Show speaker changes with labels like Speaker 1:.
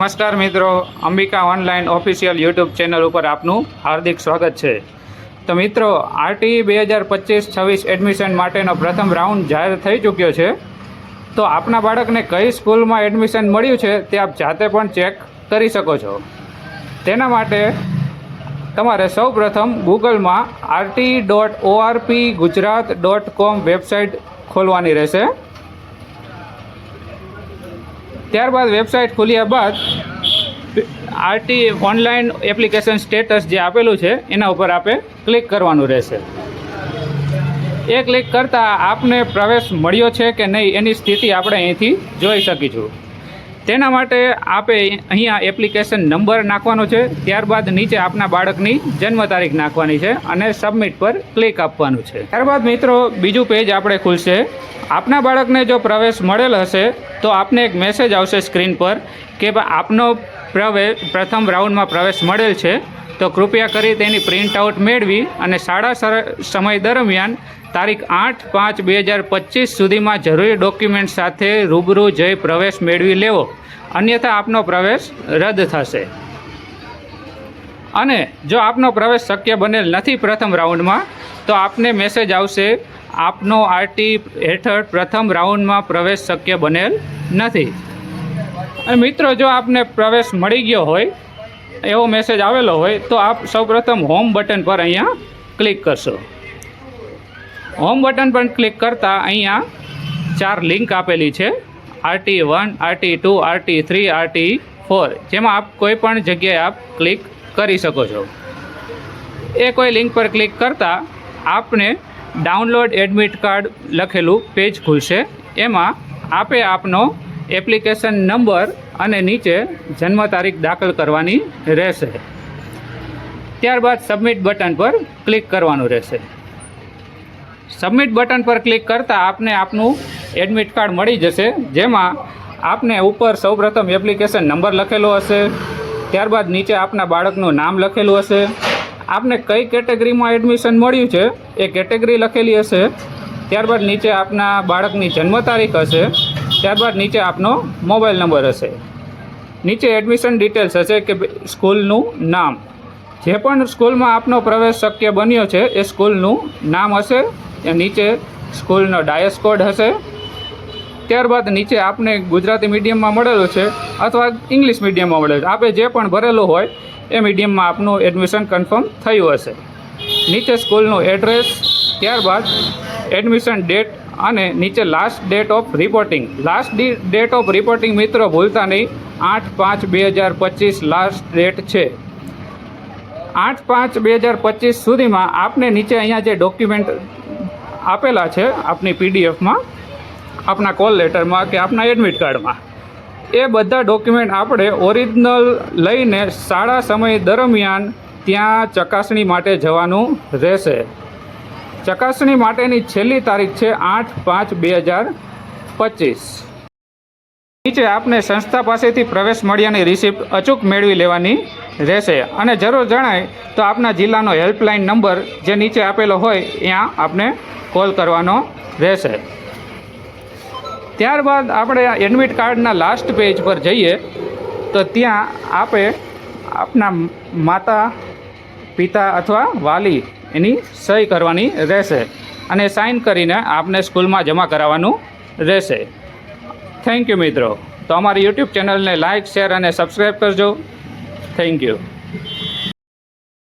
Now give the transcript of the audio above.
Speaker 1: નમસ્કાર મિત્રો, Ambika online official YouTube channel ઉપર આપનું હાર્દિક સ્વાગત છે. તો મિત્રો, આરટીઈ બે હજાર પચીસ છવ્વીસ એડમિશન માટેનો પ્રથમ રાઉન્ડ જાહેર થઈ ચૂક્યો છે. તો આપના બાળકને કઈ સ્કૂલમાં એડમિશન મળ્યું છે તે આપ જાતે પણ ચેક કરી શકો છો. તેના માટે તમારે સૌ પ્રથમ ગૂગલમાં RT dot ORP Gujarat dot com website ખોલવાની રહેશે. ત્યારબાદ વેબસાઇટ ખોલ્યા બાદ આરટી ઓનલાઈન એપ્લિકેશન સ્ટેટસ જે આપેલું છે, એના ઉપર આપે ક્લિક કરવાનું રહેશે. એ ક્લિક કરતાં આપને પ્રવેશ મળ્યો છે કે નહીં એની સ્થિતિ આપણે અહીંથી જોઈ શકીશું. તેના માટે આપે અહીંયા એપ્લિકેશન નંબર નાખવાનો છે. ત્યારબાદ નીચે આપના બાળકની જન્મ તારીખ નાખવાની છે અને સબમિટ પર ક્લિક આપવાનું છે. ત્યારબાદ મિત્રો, બીજું પેજ આપણે ખુલશે. આપના બાળકને જો પ્રવેશ મળેલ હશે, તો આપને એક મેસેજ આવશે સ્ક્રીન પર કે આપનો પ્રવેશ પ્રથમ રાઉન્ડમાં પ્રવેશ મળેલ છે. તો કૃપયા કરી તેની પ્રિન્ટ આઉટ મેળવી અને શાળા સમય દરમિયાન તારીખ આઠ પાંચ બે હજાર પચીસ સુધીમાં જરૂરી ડોક્યુમેન્ટ સાથે રૂબરૂ જઈ પ્રવેશ મેળવી લેવો. અન્યથા આપનો પ્રવેશ રદ થશે. અને જો આપનો પ્રવેશ શક્ય બનેલ નથી પ્રથમ રાઉન્ડમાં, તો આપને મેસેજ આવશે, આપનો આરટી હેઠળ પ્રથમ રાઉન્ડમાં પ્રવેશ શક્ય બનેલ નથી. અને મિત્રો, જો આપને પ્રવેશ મળી ગયો હોય એવો મેસેજ આવેલો હોય તો આપ સૌપ્રથમ હોમ બટન પર અહીંયા ક્લિક કરશો. હોમ બટન પર ક્લિક કરતાં અહીંયા ચાર લિંક આપેલી છે. RT one RT two RT three RT four જેમાં આપ કોઈ પણ જગ્યાએ આપ ક્લિક કરી શકો છો. એ કોઈ લિંક પર ક્લિક કરતાં આપને ડાઉનલોડ એડમિટ કાર્ડ લખેલું પેજ ખુલશે. એમાં આપે આપનો એપ્લિકેશન નંબર અને નીચે જન્મ તારીખ દાખલ કરવાની રહેશે. ત્યારબાદ સબમિટ બટન પર ક્લિક કરવાનું રહેશે. સબમિટ બટન પર ક્લિક કરતાં આપને આપનું એડમિટ કાર્ડ મળી જશે, જેમાં આપને ઉપર સૌપ્રથમ એપ્લિકેશન નંબર લખેલો હશે, ત્યારબાદ નીચે આપના બાળકનું નામ લખેલું હશે. આપને કઈ કેટેગરીમાં એડમિશન મળ્યું છે એ કેટેગરી લખેલી હશે. ત્યારબાદ નીચે આપના બાળકની જન્મ તારીખ હશે, ત્યારબાદ નીચે આપનો મોબાઈલ નંબર હશે. નીચે એડમિશન ડિટેલ્સ હશે કે સ્કૂલનું નામ. જે પણ સ્કૂલમાં આપનો પ્રવેશ શક્ય બન્યો છે, એ સ્કૂલનું નામ હશે, એ નીચે સ્કૂલનો ડાયસ કોડ હશે. ત્યારબાદ નીચે આપને ગુજરાતી મીડિયમમાં મળેલો છે, અથવા ઇંગ્લિશ મીડિયમમાં મળેલો છે. આપે જે પણ ભરેલું હોય, એ મીડિયમમાં આપનું એડમિશન કન્ફર્મ થયું હશે. નીચે સ્કૂલનું એડ્રેસ ત્યારબાદ એડમિશન ડેટ અને નીચે last date of reporting last date of reporting મિત્રો, ભૂલતા નહીં. આઠ પાંચ બે હજાર પચીસ લાસ્ટ ડેટ છે. આઠ પાંચ બે હજાર પચીસ સુધીમાં આપને નીચે અહીંયા જે ડોક્યુમેન્ટ આપેલા છે, આપની પીડીએફમાં આપના કોલ લેટરમાં કે આપના એડમિટ કાર્ડમાં એ બધા ડોક્યુમેન્ટ આપણે ઓરિજિનલ લઈને શાળા સમય દરમિયાન ત્યાં ચકાસણી માટે જવાનું રહેશે. ચકાસણી માટેની છેલ્લી તારીખ છે આઠ પાંચ બે હજાર પચીસ. નીચે આપને સંસ્થા પાસેથી પ્રવેશ મળ્યાની રિસિપ્ટ અચૂક મેળવી લેવાની રહેશે. અને જરૂર જણાય તો આપના જિલ્લાનો હેલ્પલાઇન નંબર જે નીચે આપેલો હોય, ત્યાં આપને કોલ કરવાનો રહેશે. ત્યારબાદ આપણે એડમિટ કાર્ડના લાસ્ટ પેજ પર જઈએ, તો ત્યાં આપે આપના માતા, પિતા અથવા વાલી એની સહી કરવાની રહેશે અને સાઇન કરીને આપને સ્કૂલમાં જમા કરાવવાનું રહેશે. થેન્ક યુ મિત્રો. તો અમારી યુટ્યુબ ચેનલને લાઇક શેર અને સબસ્ક્રાઈબ કરજો. Thank you